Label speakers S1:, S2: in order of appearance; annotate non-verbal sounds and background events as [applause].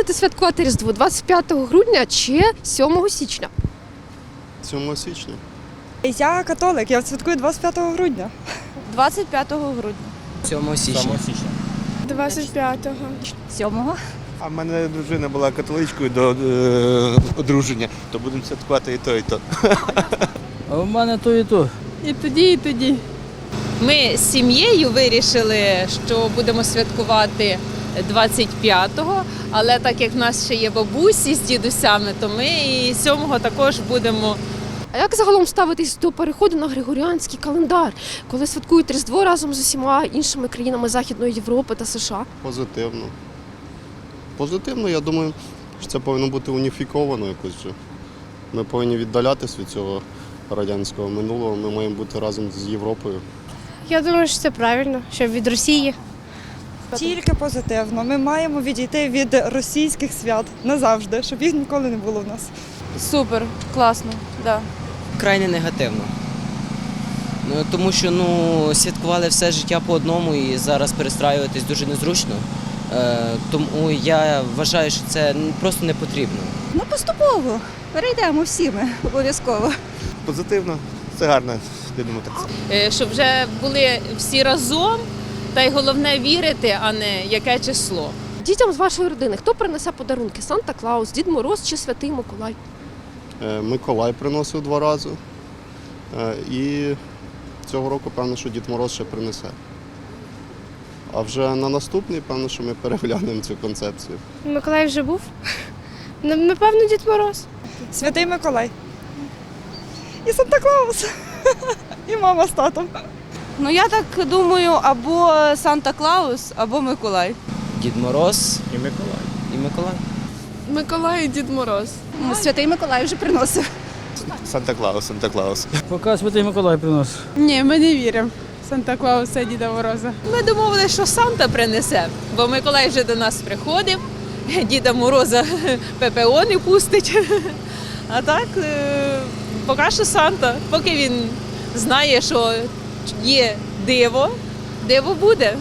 S1: будете святкувати Різдво 25 грудня чи 7 січня?
S2: 7 січня.
S3: Я католик, я святкую 25 грудня.
S4: 25 грудня.
S5: 7 січня.
S6: 25-го.
S4: 7
S2: А в мене дружина була католичкою до е, одруження, то будемо святкувати і то, і то.
S5: А в мене то і то.
S6: І тоді, і тоді.
S7: Ми з сім'єю вирішили, що будемо святкувати 25-го, але так як в нас ще є бабусі з дідусями, то ми і 7-го також будемо.
S1: А як загалом ставитись до переходу на григоріанський календар, коли святкують Різдво разом з усіма іншими країнами Західної Європи та США?
S2: Позитивно. Позитивно, я думаю, що це повинно бути уніфіковано якось. Ми повинні віддалятись від цього радянського минулого. Ми маємо бути разом з Європою.
S6: Я думаю, що це правильно, що від Росії.
S3: Тільки позитивно. Ми маємо відійти від російських свят назавжди, щоб їх ніколи не було в нас.
S4: Супер, класно. Да.
S5: Крайне негативно. Ну, тому що ну, святкували все життя по одному і зараз перестраюватись дуже незручно. Е, тому я вважаю, що це просто не потрібно.
S4: Ну, поступово. Перейдемо всі ми обов'язково.
S2: Позитивно, це гарно, я думаю, так.
S7: е, Щоб вже були всі разом, та й головне вірити, а не яке число.
S1: Дітям з вашої родини хто принесе подарунки? Санта Клаус, Дід Мороз чи Святий Миколай?
S2: Е, Миколай приносив два рази. Е, І цього року, певно, що Дід Мороз ще принесе. А вже на наступний, певно, що ми переглянемо цю концепцію.
S6: Миколай вже був. Напевно, Дід Мороз.
S3: Святий Миколай. І Санта Клаус. [laughs] І мама з татом.
S4: Ну я так думаю, або Санта Клаус, або Миколай.
S5: Дід Мороз і Миколай. І Миколай.
S6: Миколай і Дід Мороз.
S4: Святий Миколай вже приносив.
S2: Санта Клаус, Санта Клаус.
S8: Поки Святий Миколай приносить.
S6: Ні, ми не віримо. Санта Клауса і Діда Мороза.
S7: Ми домовилися, що Санта принесе, бо Миколай вже до нас приходив, Діда Мороза [laughs] ППО не пустить. [laughs] А так, е, поки що Санта, поки він знає, що є диво, диво буде.